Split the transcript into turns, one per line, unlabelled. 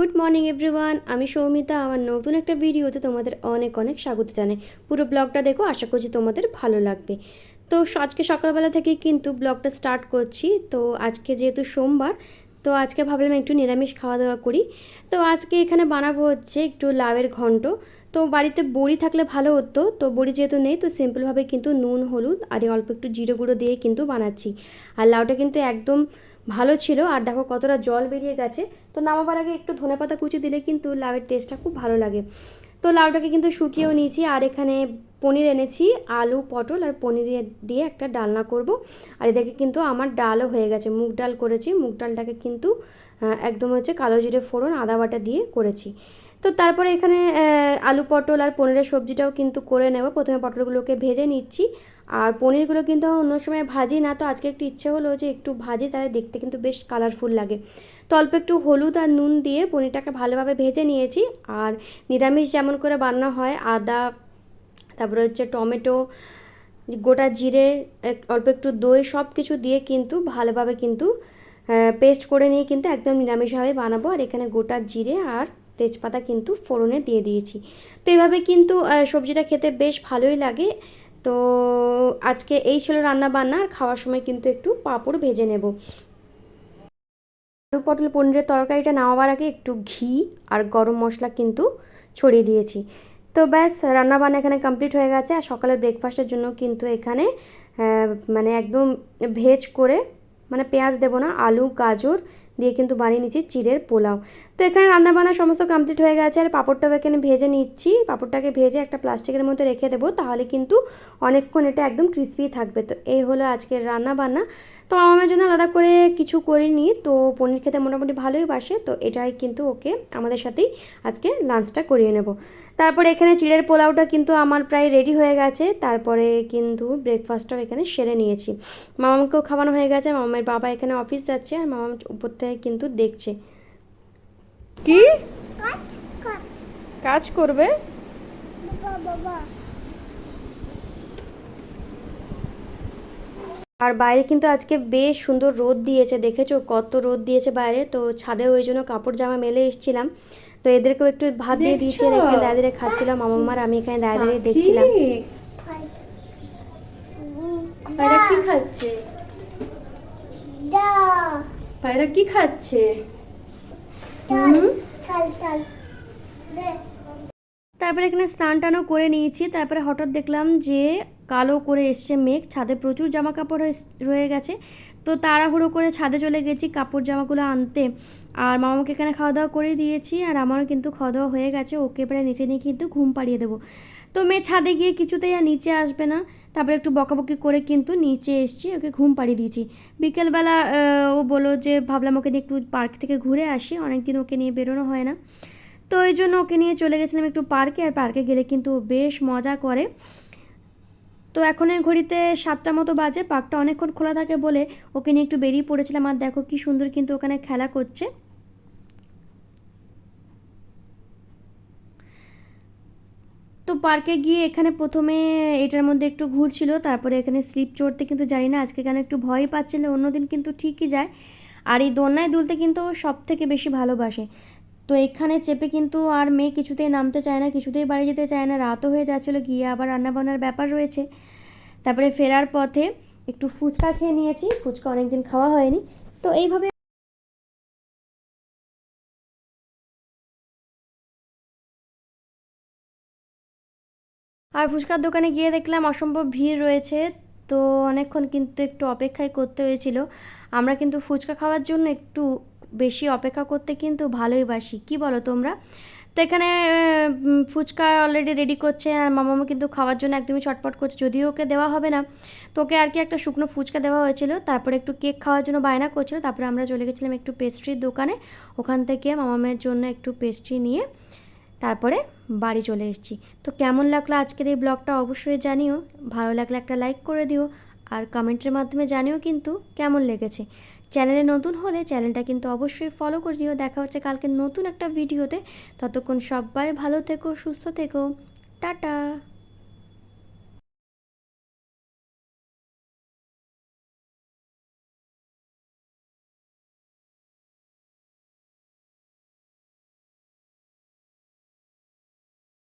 Good morning everyone আমি সৌমিতা। আমার নতুন একটা ভিডিওতে তোমাদের অনেক অনেক স্বাগত জানাই। পুরো ব্লগটা দেখো, আশা করছি তোমাদের ভালো লাগবে। তো আজকে সকালবেলা থেকে কিন্তু ব্লগটা স্টার্ট করছি। তো আজকে যেহেতু সোমবার, তো আজকে ভাবলাম একটু নিরামিষ খাওয়া দাওয়া করি। তো আজকে এখানে বানাবো হচ্ছে একটু লাউয়ের ঘন্ট। তো বাড়িতে বড়ি থাকলে ভালো হতো। তো বড়ি যেহেতু নেই, তো সিম্পলভাবে কিন্তু নুন, হলুদ, আর অল্প একটু জিরে গুঁড়ো দিয়ে কিন্তু বানাচ্ছি। আর লাউটা কিন্তু একদম ভালো ছিল। আর দেখো কতটা জল বেরিয়ে গেছে। তো নামাবার আগে একটু ধনে পাতা কুচি দিলে কিন্তু লাউয়ের টেস্টটা খুব ভালো লাগে। তো লাউটাকে কিন্তু শুকিয়েও নিয়েছি। আর এখানে পনির এনেছি, আলু, পটল আর পনির দিয়ে একটা ডালনা করব। আর এদিকে কিন্তু আমার ডালও হয়ে গেছে। মুগ ডাল করেছি। মুগ ডালটাকে কিন্তু একদম হচ্ছে কালো জিরে ফোড়ন, আদা বাটা দিয়ে করেছি। তো তারপরে এখানে আলু পটল আর পনিরের সবজিটাও কিন্তু করে নেব। প্রথমে পটলগুলোকে ভেজে নিচ্ছি। আর পনিরগুলো কিন্তু অন্য সময় ভাজি না, তো আজকে একটু ইচ্ছে হলো যে একটু ভাজি তাহলে দেখতে কিন্তু বেশ কালারফুল লাগে। তো অল্প একটু হলুদ আর নুন দিয়ে পনিরটাকে ভালোভাবে ভেজে নিয়েছি। আর নিরামিষ যেমন করে বানানো হয়, আদা, তারপরে হচ্ছে টমেটো, গোটা জিরে অল্প একটু দই সব কিছু দিয়ে কিন্তু ভালোভাবে কিন্তু পেস্ট করে নিয়ে কিন্তু একদম নিরামিষভাবে বানাবো। আর এখানে গোটা জিরে আর তেজপাতা কিন্তু ফোড়নে দিয়ে দিয়েছি। তো এভাবে কিন্তু সবজিটা খেতে বেশ ভালোই লাগে। তো আজকে এই ছিল রান্না বান্না আর খাওয়ার সময় কিন্তু একটু পাঁপড় ভেজে নেব। আলু, পটল, পনিরের তরকারিটা নামাবার আগে একটু ঘি আর গরম মশলা কিন্তু ছড়িয়ে দিয়েছি। তো ব্যাস, রান্নাবান্না এখানে কমপ্লিট হয়ে গেছে, আর সকালের ব্রেকফাস্টের জন্য কিন্তু এখানে মানে একদম ভেজ করে মানে পেঁয়াজ দেবো না, আলু, গাজর দিয়ে কিন্তু বানিয়ে নিচ্ছি চিড়ের পোলাও। তো এখানে রান্নাবান্না সমস্ত কমপ্লিট হয়ে গেছে। আর পাঁপড়টাও এখানে ভেজে নিচ্ছি। পাঁপড়টাকে ভেজে একটা প্লাস্টিকের মধ্যে রেখে দেবো। তাহলে কিন্তু অনেকক্ষণ এটা একদম ক্রিস্পি থাকবে। তো এই হলো আজকের রান্না বান্না তো আমার জন্য আলাদা করে কিছু করিনি। তো পনির খেতে মোটামুটি ভালোই বাসে। তো এটাই কিন্তু ওকে আমাদের সাথেই আজকে লাঞ্চটা করিয়ে নেব। তারপরে এখানে চিড়ের পোলাওটা কিন্তু আমার প্রায় রেডি হয়ে গেছে। তারপরে কিন্তু ব্রেকফাস্টটাও এখানে সেরে নিয়েছি। মামাকেও খাওয়ানো হয়ে গেছে। মামার বাবা এখানে অফিস যাচ্ছে। আর মামা উপর থেকে কিন্তু দেখছে।
কি? কাজ করবে?
আর বাইরে কিন্তু আজকে বেশ সুন্দর রোদ দিয়েছে দেখেছ? কত রোদ দিয়েছে বাইরে। তো ছাদে ওই জন্য কাপড় জামা মেলে এসেছিলাম। তো এদেরকেও একটু ভাত দিয়ে দিয়েছি আর এখানে দাঁড়িয়ে খাচ্ছিলাম। মামার আমি এখানে দাঁড়িয়ে দাঁড়িয়ে দেখছিলাম।
কি খাচ্ছে? পায়রা কি খাচ্ছে?
তারপরে এখানে স্নান টানও করে নিয়েছি। তারপরে হঠাৎ দেখলাম যে কালো করে এসছে মেঘ, ছাদে প্রচুর জামা কাপড় রয়ে গেছে। তো তাড়াহুড়ো করে ছাদে চলে গেছি, কাপড় জামাগুলো আনতে। আর মামাকে এখানে খাওয়া দাওয়া করে দিয়েছি, আর আমারও কিন্তু খাওয়া দাওয়া হয়ে গেছে, ওকে প্রায় নিচে নিয়ে কিন্তু ঘুম পাড়িয়ে দেবো। তো মেয়ে ছাদে গিয়ে কিছুতেই আর নিচে আসবে না। তারপরে একটু বকাবকি করে কিন্তু নিচে এসছি, ওকে ঘুম পাড়িয়ে দিয়েছি। বিকেলবেলা ও বলল যে, ভাবলাম ওকে নিয়ে একটু পার্ক থেকে ঘুরে আসি, অনেকদিন ওকে নিয়ে বেরোনো হয় না। তো এই জন্য ওকে নিয়ে চলে গেছিলাম একটু পার্কে, আর পার্কে গেলে কিন্তু বেশ মজা করে। তো এখন এই ঘড়িতে সাতটা মতো বাজে, পার্কটা অনেকক্ষণ খোলা থাকে বলে ওকে নিয়ে একটু বেরিয়ে পড়েছিলাম আর দেখো কি সুন্দর কিন্তু ওখানে খেলা করছে। তো পার্কে গিয়ে এখানে প্রথমে এটার মধ্যে একটু ঘুরছিল, তারপরে এখানে স্লিপ চড়তে কিন্তু জানি না, আজকে কেন একটু ভয় পাচ্ছিল অন্যদিন কিন্তু ঠিকই যায়। আর এই দোলনায় দুলতে কিন্তু সব থেকে বেশি ভালোবাসে। তো এখানে চেপে কিন্তু আর মেয়ে কিছুতেই নামতে চায় না, কিছুতেই বাড়ি যেতে চায় না। রাতও হয়ে যাচ্ছিল, গিয়ে আবার রান্নাবান্নার ব্যাপার রয়েছে। তারপরে ফেরার পথে একটু ফুচকা খেয়ে নিয়েছি, ফুচকা অনেকদিন খাওয়া হয়নি। তো এইভাবে আর ফুচকার দোকানে গিয়ে দেখলাম অসম্ভব ভিড় রয়েছে। তো অনেকক্ষণ কিন্তু একটু অপেক্ষাই করতে হয়েছিল। আমরা কিন্তু ফুচকা খাওয়ার জন্য একটু বেশি অপেক্ষা করতে কিন্তু ভালোই বাসি। কি বলো তোমরা? তো এখানে ফুচকা অলরেডি রেডি করছে আর মামামা কিন্তু খাওয়ার জন্য একদমই ছটপট করছে। যদিও ওকে দেওয়া হবে না, তো ওকে আর কি একটা শুকনো ফুচকা দেওয়া হয়েছিল। তারপরে একটু কেক খাওয়ার জন্য বায়না করছিল। তারপরে আমরা চলে গেছিলাম একটু পেস্ট্রির দোকানে। ওখান থেকে মামামের জন্য একটু পেস্ট্রি নিয়ে তারপরে বাড়ি চলে এসেছি। তো কেমন লাগল আজকের এই ব্লগটা অবশ্যই জানিও। ভালো লাগলে একটা লাইক করে দিও। আর কমেন্টের মাধ্যমে জানিও কিন্তু কেমন লেগেছে। চ্যানেলে নতুন হলে চ্যানেলটা কিন্তু অবশ্যই ফলো করে দিও দেখা হচ্ছে কালকে নতুন একটা ভিডিওতে ততক্ষণ সবাই ভালো থেকো, সুস্থ থেকো। টাটা!